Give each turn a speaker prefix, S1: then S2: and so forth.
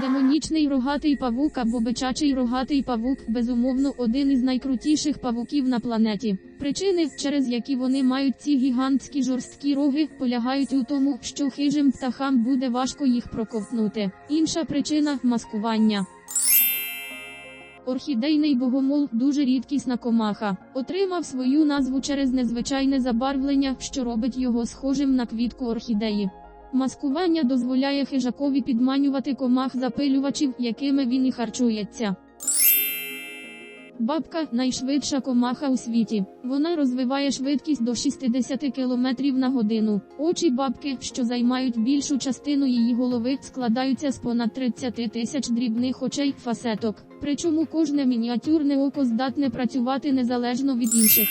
S1: Демонічний рогатий павук або бичачий рогатий павук безумовно один із найкрутіших павуків на планеті. Причини, через які вони мають ці гігантські жорсткі роги, полягають у тому, що хижим птахам буде важко їх проковтнути. Інша причина маскування. Орхідейний богомол дуже рідкісна комаха. Отримав свою назву через незвичайне забарвлення, що робить його схожим на квітку орхідеї. Маскування дозволяє хижакові підманювати комах запилювачів, якими він і харчується. Бабка найшвидша комаха у світі. Вона розвиває швидкість до 60 км на годину. Очі бабки, що займають більшу частину її голови, складаються з понад 30 тисяч дрібних очей фасеток. Причому кожне мініатюрне око здатне працювати незалежно від інших.